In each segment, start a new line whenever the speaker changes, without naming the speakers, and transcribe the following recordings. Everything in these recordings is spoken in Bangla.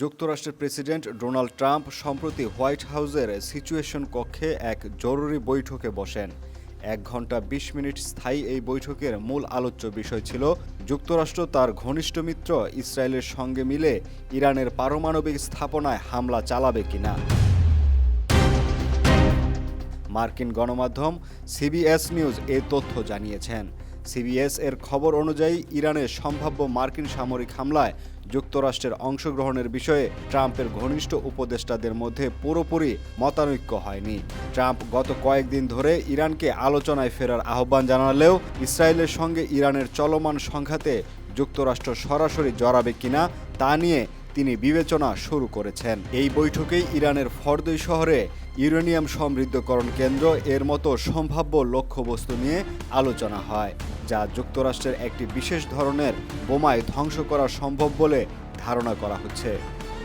যুক্তরাষ্ট্রের প্রেসিডেন্ট ডোনাল্ড ট্রাম্প সম্প্রতি হোয়াইট হাউসের সিচুয়েশন কক্ষে এক জরুরি বৈঠকে বসেন এক ঘন্টা বিশ মিনিট স্থায়ী এই বৈঠকের মূল আলোচ্য বিষয় ছিল যুক্তরাষ্ট্র তার ঘনিষ্ঠ মিত্র ইসরায়েলের সঙ্গে মিলে ইরানের পারমাণবিক স্থাপনায় হামলা চালাবে কিনা মার্কিন গণমাধ্যম সিবিএস নিউজ এ তথ্য জানিয়েছেন সিবিএস এর খবর অনুযায়ী ইরানের সম্ভাব্য মার্কিন সামরিক হামলায় যুক্তরাষ্ট্রের অংশগ্রহণের বিষয়ে ট্রাম্পের ঘনিষ্ঠ উপদেষ্টাদের মধ্যে পুরোপুরি মতানৈক্য হয়নি ট্রাম্প গত কয়েকদিন ধরে ইরানকে আলোচনায় ফেরার আহ্বান জানালেও ইসরায়েলের সঙ্গে ইরানের চলমান সংঘাতে যুক্তরাষ্ট্র সরাসরি জড়াবে কিনা তা নিয়ে তিনি বিবেচনা শুরু করেছেন এই বৈঠকেই ইরানের ফর্দই শহরে ইউরেনিয়াম সমৃদ্ধকরণ কেন্দ্র এর মতো সম্ভাব্য লক্ষ্যবস্তু নিয়ে আলোচনা হয় যা যুক্তরাষ্ট্রের একটি বিশেষ ধরনের বোমায় ধ্বংস করা সম্ভব বলে ধারণা করা হচ্ছে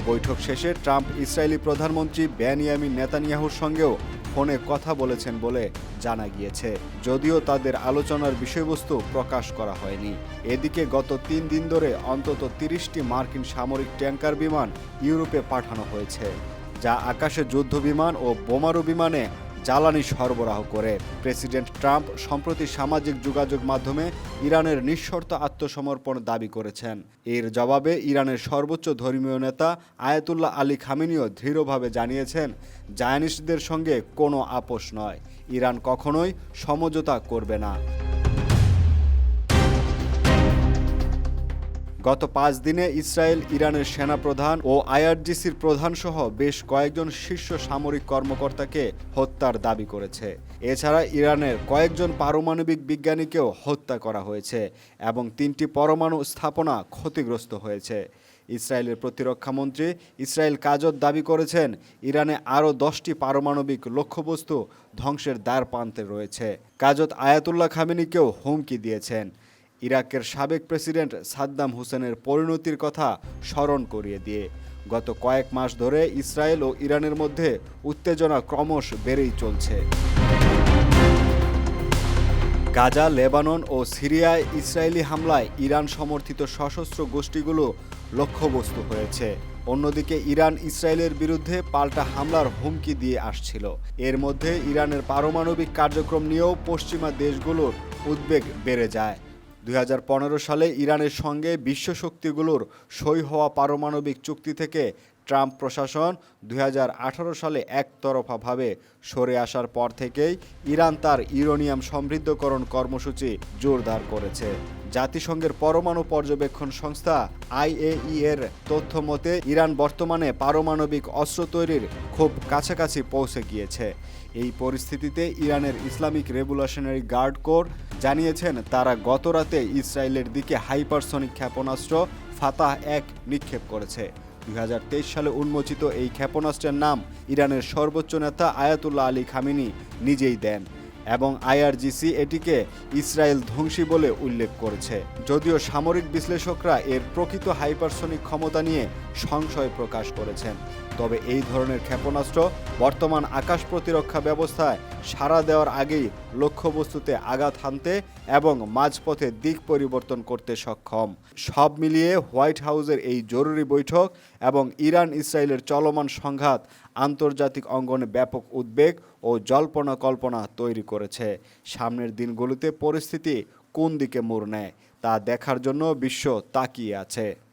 বৈঠক শেষে ট্রাম্প ইসরায়েলি প্রধানমন্ত্রী ব্যানিয়ামি নেতানিয়াহুর সঙ্গেও ফোনে কথা বলেছেন বলে জানা গিয়েছে যদিও তাদের আলোচনার বিষয়বস্তু প্রকাশ করা হয়নি এদিকে গত তিন দিন ধরে অন্তত তিরিশটি মার্কিন সামরিক ট্যাঙ্কার বিমান ইউরোপে পাঠানো হয়েছে যা আকাশে যুদ্ধ বিমান ও বোমারু বিমানে জ্বালানি সরবরাহ করে প্রেসিডেন্ট ট্রাম্প সম্প্রতি সামাজিক যোগাযোগ মাধ্যমে ইরানের নিঃশর্ত আত্মসমর্পণ দাবি করেছেন এর জবাবে ইরানের সর্বোচ্চ ধর্মীয় নেতা আয়াতুল্লাহ আলী খামিনিও দৃঢ়ভাবে জানিয়েছেন জায়ানিস্টদের সঙ্গে কোনো আপোষ নয় ইরান কখনোই সমঝোতা করবে না গত পাঁচ দিনে ইসরায়েল ইরানের সেনাপ্রধান ও আইআরজিসির প্রধানসহ বেশ কয়েকজন শীর্ষ সামরিক কর্মকর্তাকে হত্যার দাবি করেছে এছাড়া ইরানের কয়েকজন পারমাণবিক বিজ্ঞানীকেও হত্যা করা হয়েছে এবং তিনটি পরমাণু স্থাপনা ক্ষতিগ্রস্ত হয়েছে ইসরায়েলের প্রতিরক্ষামন্ত্রী ইসরায়েল কাজত দাবি করেছেন ইরানে আরও দশটি পারমাণবিক লক্ষ্যবস্তু ধ্বংসের দ্বার প্রান্তে রয়েছে কাজত আয়াতুল্লাহ খামেনিকেও হুমকি দিয়েছেন ইরাকের সাবেক প্রেসিডেন্ট সাদ্দাম হুসেনের পরিণতির কথা স্মরণ করিয়ে দিয়ে গত কয়েক মাস ধরে ইসরায়েল ও ইরানের মধ্যে উত্তেজনা ক্রমশ বেড়েই চলছে গাজা লেবানন ও সিরিয়ায় ইসরায়েলি হামলায় ইরান সমর্থিত সশস্ত্র গোষ্ঠীগুলো লক্ষ্যবস্তু হয়েছে অন্যদিকে ইরান ইসরায়েলের বিরুদ্ধে পাল্টা হামলার হুমকি দিয়ে আসছিল এর মধ্যে ইরানের পারমাণবিক কার্যক্রম নিয়েও পশ্চিমা দেশগুলোর উদ্বেগ বেড়ে যায় দুই সালে ইরানের সঙ্গে বিশ্ব শক্তিগুলোর সই হওয়া পারমাণবিক চুক্তি থেকে ট্রাম্প প্রশাসন দুই সালে একতরফাভাবে সরে আসার পর থেকেই ইরান তার ইউরোনিয়াম সমৃদ্ধকরণ কর্মসূচি জোরদার করেছে জাতিসংঘের পরমাণু পর্যবেক্ষণ সংস্থা আইএই এর তথ্য মতে ইরান বর্তমানে পারমাণবিক অস্ত্র তৈরির খুব কাছাকাছি পৌঁছে গিয়েছে এই পরিস্থিতিতে ইরানের ইসলামিক রেভুলেশনারি গার্ড কোর জানিয়েছেন তারা গতরাতে ইসরায়েলের দিকে হাইপারসনিক ক্ষেপণাস্ত্র ফাতাহ এক নিক্ষেপ করেছে দুই সালে উন্মোচিত এই ক্ষেপণাস্ত্রের নাম ইরানের সর্বোচ্চ নেতা আয়াতুল্লাহ আলী খামিনি নিজেই দেন এবং আইআরজিসি এটিকে ইসরায়েল ধ্বংসী বলে উল্লেখ করেছে যদিও সামরিক বিশ্লেষকরা এর প্রকৃত হাইপারসনিক ক্ষমতা নিয়ে সংশয় প্রকাশ করেছেন তবে এই ধরনের ক্ষেপণাস্ত্র বর্তমান আকাশ প্রতিরক্ষা ব্যবস্থায় সাড়া দেওয়ার আগেই লক্ষ্যবস্তুতে আঘাত হানতে এবং মাঝপথে দিক পরিবর্তন করতে সক্ষম সব মিলিয়ে হোয়াইট হাউসের এই জরুরি বৈঠক এবং ইরান ইসরায়েলের চলমান সংঘাত আন্তর্জাতিক অঙ্গনে ব্যাপক উদ্বেগ ও জল্পনা কল্পনা তৈরি করেছে সামনের দিনগুলোতে পরিস্থিতি কোন দিকে মোড় নেয় তা দেখার জন্য বিশ্ব তাকিয়ে আছে